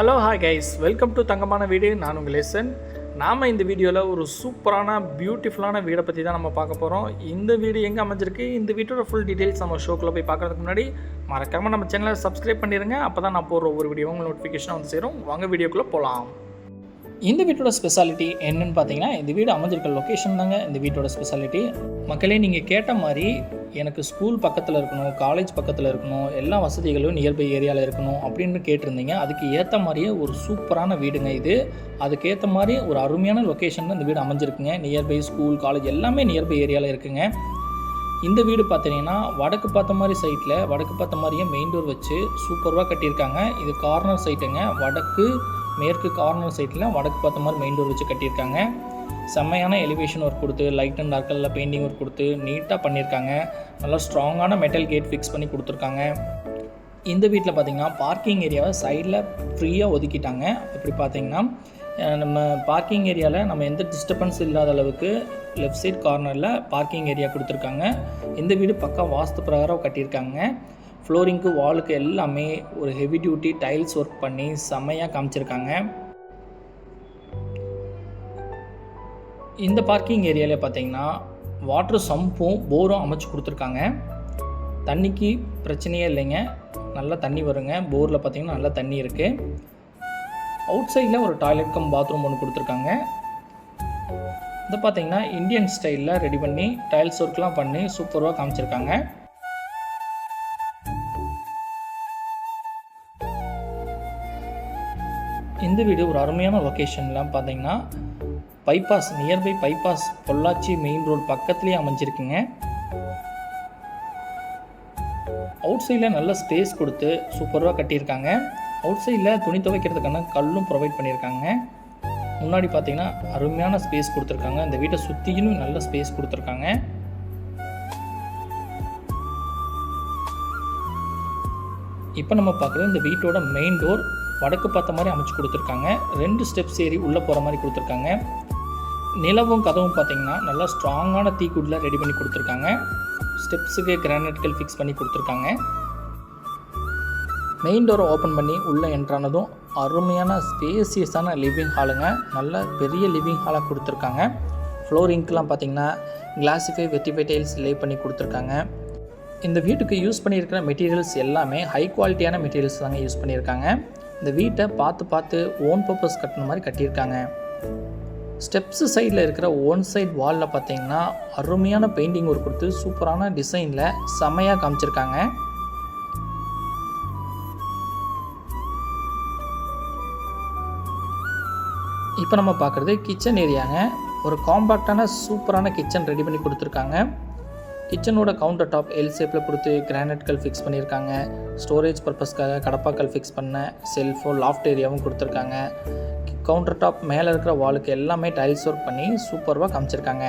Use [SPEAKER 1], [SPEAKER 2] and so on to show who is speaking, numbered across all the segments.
[SPEAKER 1] Hello hi guys welcome to தங்கமான வீடு. நான் உங்கள் லேசன் நாம் இந்த வீடியோவில் ஒரு சூப்பரான பியூட்டிஃபுல்லான வீடை பற்றி தான் நம்ம பார்க்க போகிறோம் இந்த வீடு எங்கே அமைஞ்சிருக்கு? இந்த வீட்டோட ஃபுல் டீட்டெயில்ஸ் நம்ம ஷோக்குள்ளே போய் பார்க்குறதுக்கு முன்னாடி மறக்காமல் நம்ம சேனலை சப்ஸ்கிரைப் பண்ணிடுங்க அப்போ தான் நான் போடுற ஒவ்வொரு வீடியோவும் நோட்டிஃபிகேஷன் வந்து சேரும். வாங்க வீடியோக்குள்ளே போகலாம் இந்த வீட்டோட ஸ்பெஷாலிட்டி என்னன்னு பார்த்தீங்கன்னா இந்த வீடு அமைஞ்சிருக்க லொக்கேஷன் தாங்க. இந்த வீட்டோட ஸ்பெஷாலிட்டி மக்களே நீங்கள் கேட்ட மாதிரி எனக்கு ஸ்கூல் பக்கத்தில் இருக்கணும் காலேஜ் பக்கத்தில் இருக்கணும் எல்லா வசதிகளும் நியர்பை ஏரியாவில் இருக்கணும் அப்படின்னு கேட்டிருந்தீங்க. அதுக்கு ஏற்ற மாதிரியே ஒரு சூப்பரான வீடுங்க இது. அதுக்கேற்ற மாதிரி ஒரு அருமையான லொக்கேஷனில் இந்த வீடு அமைஞ்சிருக்குங்க. நியர்பை ஸ்கூல் காலேஜ் எல்லாமே நியர்பை ஏரியாவில் இருக்குங்க. இந்த வீடு பார்த்தீங்கன்னா வடக்கு பார்த்த மாதிரி சைட்டில் வடக்கு பார்த்த மாதிரியே மெயின் டோர் வச்சு சூப்பராக கட்டியிருக்காங்க. இது கார்னர் சைட்டுங்க வடக்கு மேற்கு கார்னர் சைட்டில் வடக்கு பார்த்த மாதிரி மெயின் டோர் வச்சு கட்டியிருக்காங்க. செம்மையான எலிவேஷன் ஒர்க் கொடுத்து லைட் அண்ட் டார்க்கலில் பெயிண்டிங் ஒர்க் கொடுத்து நீட்டாக பண்ணியிருக்காங்க. நல்லா ஸ்ட்ராங்கான மெட்டல் கேட் ஃபிக்ஸ் பண்ணி கொடுத்துருக்காங்க. இந்த வீட்டில் பார்த்தீங்கன்னா பார்க்கிங் ஏரியாவை சைடில் ஃப்ரீயாக ஒதுக்கிட்டாங்க. அப்படி பார்த்தீங்கன்னா நம்ம பார்க்கிங் ஏரியாவில் நம்ம எந்த டிஸ்டர்பன்ஸ் இல்லாத அளவுக்கு லெஃப்ட் சைட் கார்னரில் பார்க்கிங் ஏரியா கொடுத்துருக்காங்க. இந்த வீடு பக்கா வாஸ்து பிரகாரம் கட்டியிருக்காங்க. ஃப்ளோரிங்க்கு வாலுக்கு எல்லாமே ஒரு ஹெவி டியூட்டி டைல்ஸ் ஒர்க் பண்ணி செம்மையாக காமிச்சிருக்காங்க. இந்த பார்க்கிங் ஏரியாவில் பார்த்தீங்கன்னா வாட்டர் சம்பும் போரும் அமைச்சு கொடுத்துருக்காங்க. தண்ணிக்கு பிரச்சனையே இல்லைங்க. நல்லா தண்ணி வருங்க. போரில் பார்த்தீங்கன்னா நல்லா தண்ணி இருக்குது அவுட் சைடில் ஒரு டாய்லெட் கம் பாத்ரூம் ஒன்று கொடுத்துருக்காங்க. இது பார்த்தீங்கன்னா இந்தியன் ஸ்டைலில் ரெடி பண்ணி டைல்ஸ் ஒர்க்லாம் பண்ணி சூப்பராக காமிச்சிருக்காங்க. இந்த வீடு ஒரு அருமையான லொக்கேஷன்லாம் பார்த்தீங்கன்னா bypass nearby bypass Pollachi main road பக்கத்துலேயே அமைஞ்சிருக்குங்க. அவுட் சைடில் நல்ல ஸ்பேஸ் கொடுத்து சூப்பராக கட்டியிருக்காங்க. அவுட் சைடில் துணி துவைக்கிறதுக்கான கல்லும் ப்ரொவைட் பண்ணியிருக்காங்க. முன்னாடி பார்த்தீங்கன்னா அருமையான ஸ்பேஸ் கொடுத்துருக்காங்க. இந்த வீட்டை சுற்றியும் நல்ல ஸ்பேஸ் கொடுத்துருக்காங்க. இப்போ நம்ம பார்க்குறது இந்த வீட்டோட மெயின் டோர் வடக்கு பார்த்த மாதிரி அமைச்சு கொடுத்துருக்காங்க. ரெண்டு ஸ்டெப்ஸ் ஏறி உள்ளே போகிற மாதிரி கொடுத்துருக்காங்க. நிலவும் கதவும் பார்த்தீங்கன்னா நல்லா ஸ்ட்ராங்கான தீக்குடில் ரெடி பண்ணி கொடுத்துருக்காங்க. ஸ்டெப்ஸுக்கு கிரானைட்கள் ஃபிக்ஸ் பண்ணி கொடுத்துருக்காங்க. மெயின் டோரை ஓப்பன் பண்ணி உள்ளே என்ட்ரானதும் அருமையான ஸ்பேசியஸான லிவிங் ஹாலுங்க நல்ல பெரிய லிவிங் ஹாலாக கொடுத்துருக்காங்க. ஃப்ளோரிங்க்கெலாம் பார்த்தீங்கன்னா கிளாசிஃபை வெட்டிஃபை டைல்ஸ் லே பண்ணி கொடுத்துருக்காங்க. இந்த வீட்டுக்கு யூஸ் பண்ணியிருக்கிற மெட்டீரியல்ஸ் எல்லாமே ஹை குவாலிட்டியான மெட்டீரியல்ஸ் தாங்க யூஸ் பண்ணியிருக்காங்க. இந்த வீட்டை பார்த்து பார்த்து ஓன் பர்பஸ் கட்டின மாதிரி கட்டியிருக்காங்க. ஸ்டெப்ஸு சைடில் இருக்கிற ஒன் சைட் வாலில் பார்த்தீங்கன்னா அருமையான பெயிண்டிங் ஒர்க் கொடுத்து சூப்பரான டிசைனில் செமையாக காமிச்சிருக்காங்க. இப்போ நம்ம பார்க்குறது கிச்சன் ஏரியாங்க ஒரு காம்பாக்டான சூப்பரான கிச்சன் ரெடி பண்ணி கொடுத்துருக்காங்க. கிச்சனோட கவுண்டர் டாப் எல் ஷேப்பில் கொடுத்து கிரானைட்கள் ஃபிக்ஸ் பண்ணியிருக்காங்க. ஸ்டோரேஜ் பர்பஸ்க்காக கடப்பாக்கள் ஃபிக்ஸ் பண்ண செல்ஃபோ லாஃப்ட் ஏரியாவும் கொடுத்துருக்காங்க. கவுண்டர் டாப் மேலே இருக்கிற வாலுக்கு எல்லாமே டைல்ஸ் ஒர்க் பண்ணி சூப்பராக காமிச்சிருக்காங்க.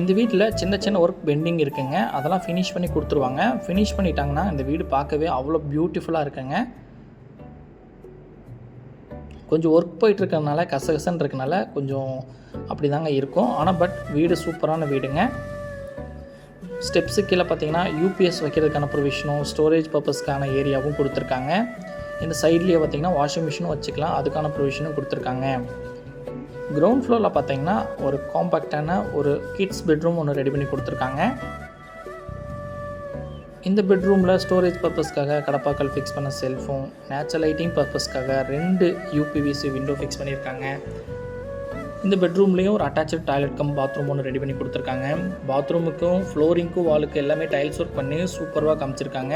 [SPEAKER 1] இந்த வீட்டில் சின்ன சின்ன ஒர்க் பெண்டிங் இருக்குங்க. அதெல்லாம் ஃபினிஷ் பண்ணி கொடுத்துருவாங்க. ஃபினிஷ் பண்ணிட்டாங்கன்னா இந்த வீடு பார்க்கவே அவ்வளோ பியூட்டிஃபுல்லாக இருக்குங்க. கொஞ்சம் ஒர்க் போயிட்டு கசகசன் கசகசன்னு இருக்கனால கொஞ்சம் அப்படி தாங்க இருக்கும். ஆனால் பட் வீடு சூப்பரான வீடுங்க. ஸ்டெப்ஸு கீழே பார்த்தீங்கன்னா யூபிஎஸ் வைக்கிறதுக்கான ப்ரொவிஷனும் ஸ்டோரேஜ் பர்பஸ்க்கான ஏரியாவும் கொடுத்துருக்காங்க. இந்த சைட்லேயே பார்த்தீங்கன்னா வாஷிங் மிஷினும் வச்சுக்கலாம். அதுக்கான ப்ரொவிஷனும் கொடுத்துருக்காங்க. கிரவுண்ட் ஃப்ளோரில் பார்த்தீங்கன்னா ஒரு காம்பேக்டான ஒரு கிட்ஸ் பெட்ரூம் ஒன்று ரெடி பண்ணி கொடுத்துருக்காங்க. இந்த பெட்ரூமில் ஸ்டோரேஜ் பர்பஸ்க்காக கடப்பாக்கள் ஃபிக்ஸ் பண்ண செல்ஃபோன் நேச்சுரல் லைட்டிங் பர்பஸ்க்காக ரெண்டு யூபிவிசி விண்டோ ஃபிக்ஸ் பண்ணியிருக்காங்க. இந்த பெட்ரூம்லேயும் ஒரு அட்டாச்சு டாய்லெட் கம் பாத்ரூம் ஒன்று ரெடி பண்ணி கொடுத்துருக்காங்க. பாத்ரூமுக்கும் ஃப்ளோரிங்க்கும் வாலுக்கு எல்லாமே டைல்ஸ் ஒர்க் பண்ணி சூப்பராக காமிச்சிருக்காங்க.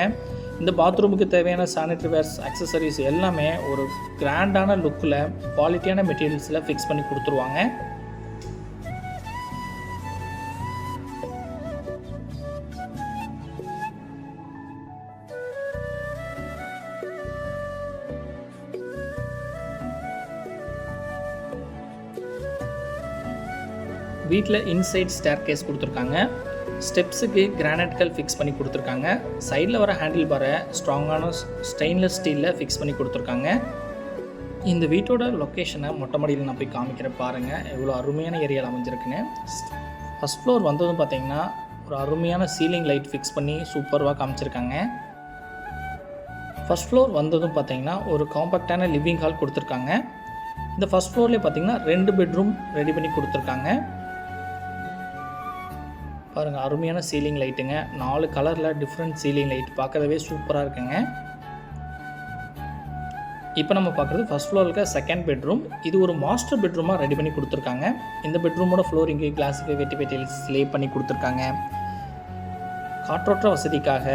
[SPEAKER 1] இந்த பாத்ரூமுக்கு தேவையான சானிட்டரி வேர்ஸ் அக்சசரிஸ் எல்லாமே ஒரு கிராண்டான லுக்கில் குவாலிட்டியான மெட்டீரியல்ஸில் ஃபிக்ஸ் பண்ணி கொடுத்துருவாங்க. வீட்டில் இன்சைட் ஸ்டேர் கேஸ் கொடுத்துருக்காங்க. ஸ்டெப்ஸுக்கு கிரானைட்கள் ஃபிக்ஸ் பண்ணி கொடுத்துருக்காங்க. சைடில் வர ஹேண்டில் பாரை ஸ்ட்ராங்கான ஸ்டெயின்லெஸ் ஸ்டீலில் ஃபிக்ஸ் பண்ணி கொடுத்துருக்காங்க. இந்த வீட்டோட லொக்கேஷனை மொட்டை மாடியில் நான் போய் காமிக்கிறேன் பாருங்கள் எவ்வளோ அருமையான ஏரியாவில் அமைஞ்சிருக்குன்னு. ஃபஸ்ட் ஃப்ளோர் வந்ததும் பார்த்தீங்கன்னா ஒரு அருமையான சீலிங் லைட் ஃபிக்ஸ் பண்ணி சூப்பர்வாக காமிச்சிருக்காங்க. ஃபஸ்ட் ஃப்ளோர் வந்ததும் பார்த்தீங்கன்னா ஒரு காம்பேக்டான லிவிங் ஹால் கொடுத்துருக்காங்க. இந்த ஃபஸ்ட் ஃப்ளோர்லேயே பார்த்தீங்கன்னா ரெண்டு பெட்ரூம் ரெடி பண்ணி கொடுத்துருக்காங்க. பாருங்கள் அருமையான சீலிங் லைட்டுங்க நாலு கலரில் டிஃப்ரெண்ட் சீலிங் லைட் பார்க்கறதவே சூப்பராக இருக்குங்க. இப்போ நம்ம பார்க்குறது ஃபஸ்ட் ஃப்ளோரில் இருக்க செகண்ட் பெட்ரூம் இது ஒரு மாஸ்டர் பெட்ரூமாக ரெடி பண்ணி கொடுத்துருக்காங்க. இந்த பெட்ரூமோட ஃப்ளோரிங்கு கிளாஸுக்கு வெட்டி வெட்டில்ஸ் லே பண்ணி கொடுத்துருக்காங்க. காற்றோட்ட வசதிக்காக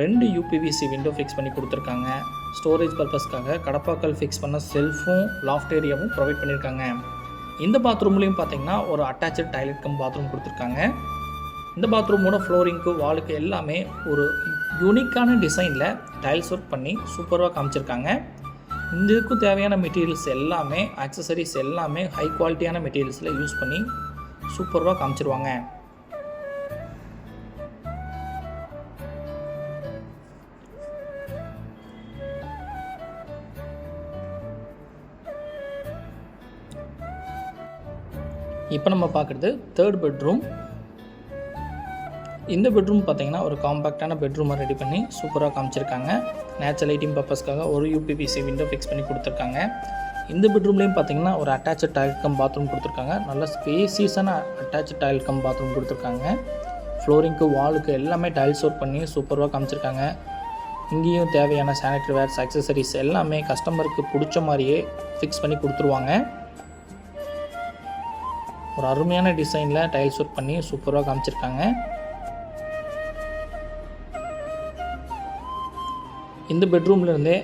[SPEAKER 1] ரெண்டு யூபிவிசி விண்டோ ஃபிக்ஸ் பண்ணி கொடுத்துருக்காங்க. ஸ்டோரேஜ் பர்பஸ்க்காக கடப்பாக்கள் ஃபிக்ஸ் பண்ண செல்ஃபும் லாஃப்ட் ஏரியாவும் ப்ரொவைட் பண்ணியிருக்காங்க இந்த பாத்ரூம்லேயும் பார்த்தீங்கன்னா ஒரு அட்டாச்சு டாய்லெட் கம் பாத்ரூம் கொடுத்துருக்காங்க. இந்த பாத்ரூமோட ஃப்ளோரிங்க்கு வாலுக்கு எல்லாமே ஒரு யூனிக்கான டிசைனில் டைல்ஸ் ஒர்க் பண்ணி சூப்பராக காமிச்சிருக்காங்க. இந்த தேவையான மெட்டீரியல்ஸ் எல்லாமே ஆக்சசரிஸ் எல்லாமே ஹை குவாலிட்டியான மெட்டீரியல்ஸில் யூஸ் பண்ணி சூப்பராக காமிச்சிருவாங்க. இப்போ நம்ம பார்க்குறது தேர்ட் பெட்ரூம் இந்த பெட்ரூம் பார்த்தீங்கன்னா ஒரு காம்பேக்டான பெட்ரூமை ரெடி பண்ணி சூப்பராக காமிச்சிருக்காங்க. நேச்சுரல் லைட்டிங் பர்பஸ்க்காக ஒரு யூபிபிசி விண்டோ ஃபிக்ஸ் பண்ணி கொடுத்துருக்காங்க. இந்த பெட்ரூம்லேயும் பார்த்தீங்கன்னா ஒரு அட்டாச் டாய்லெட் கம் பாத்ரூம் கொடுத்துருக்காங்க. நல்ல ஸ்பேசியஸான அட்டாச் டாய்லெட் கம் பாத்ரூம் கொடுத்துருக்காங்க. ஃப்ளோரிங்க்கு வாலுக்கு எல்லாமே டைல்ஸ் ஒர்க் பண்ணி சூப்பராக காமிச்சிருக்காங்க. இங்கேயும் தேவையான சானிட்டரி வேர்ஸ் அக்சசரிஸ் எல்லாமே கஸ்டமருக்கு பிடிச்ச மாதிரியே ஃபிக்ஸ் பண்ணி கொடுத்துருவாங்க. ஒரு அருமையான டிசைனில் டைல்ஸ் ஒர்க் பண்ணி சூப்பராக காமிச்சிருக்காங்க. இந்த பெட்ரூம்லேருந்தே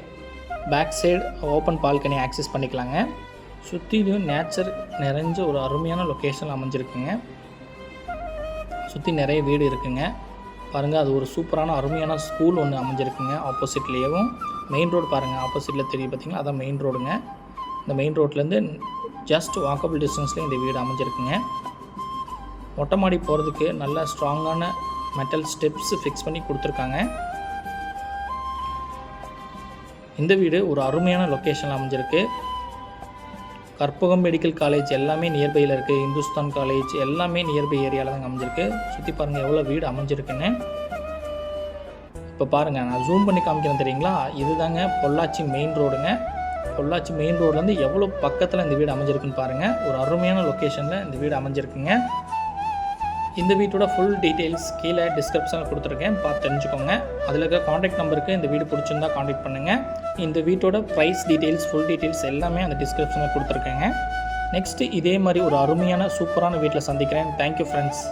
[SPEAKER 1] back side open balcony access பண்ணிக்கலாங்க. சுற்றிலையும் நேச்சர் நிறைஞ்ச ஒரு அருமையான லொக்கேஷன் அமைஞ்சிருக்குங்க. சுற்றி நிறைய வீடு இருக்குங்க. பாருங்கள் அது ஒரு சூப்பரான அருமையான ஸ்கூல் ஒன்று அமைஞ்சிருக்குங்க. ஆப்போசிட்லேயும் மெயின் ரோடு பாருங்கள் ஆப்போசிட்டில் தெரியும் பார்த்தீங்களா அதான் மெயின் ரோடுங்க இந்த மெயின் ரோட்லேருந்து ஜஸ்ட் வாக்கபிள் டிஸ்டன்ஸ்லேயும் இந்த வீடு அமைஞ்சிருக்குங்க. மொட்டை மாடி போகிறதுக்கு நல்ல ஸ்ட்ராங்கான மெட்டல் ஸ்டெப்ஸ் ஃபிக்ஸ் பண்ணி கொடுத்துருக்காங்க. இந்த வீடு ஒரு அருமையான லொக்கேஷனில் அமைஞ்சிருக்கு. கற்பகம் மெடிக்கல் காலேஜ் எல்லாமே நியர்பையில் இருக்குது இந்துஸ்தான் காலேஜ் எல்லாமே நியர்பை ஏரியாவில் தான் அமைஞ்சிருக்கு. சுற்றி பாருங்கள் எவ்வளோ வீடு அமைஞ்சிருக்குன்னு. இப்போ பாருங்கள் நான் ஜூம் பண்ணி காமிக்கிறேன் தெரியுங்களா? இதுதாங்க பொள்ளாச்சி மெயின் ரோடுங்க பொள்ளாச்சி மெயின் ரோட்லேருந்து எவ்வளோ பக்கத்தில் இந்த வீடு அமைஞ்சிருக்குன்னு பாருங்கள் ஒரு அருமையான லொக்கேஷனில் இந்த வீடு அமைஞ்சிருக்குங்க. இந்த வீட்டோட ஃபுல் டீட்டெயில்ஸ் கீழே டிஸ்கிரிப்ஷனில் கொடுத்துருக்கேன். பார்த்து தெரிஞ்சுக்கோங்க. அதில் இருக்க காண்டாக்ட் நம்பருக்கு இந்த வீடு பிடிச்சிருந்தா காண்டாக்ட் பண்ணுங்கள் இந்த வீட்டோட ப்ரைஸ் டீட்டெயில்ஸ் ஃபுல் டீட்டெயில்ஸ் எல்லாமே அந்த டிஸ்கிரிப்ஷனில் கொடுத்துருக்கேங்க. நெக்ஸ்ட்டு இதே மாதிரி ஒரு அருமையான சூப்பரான வீட்டில் சந்திக்கிறேன். Thank you friends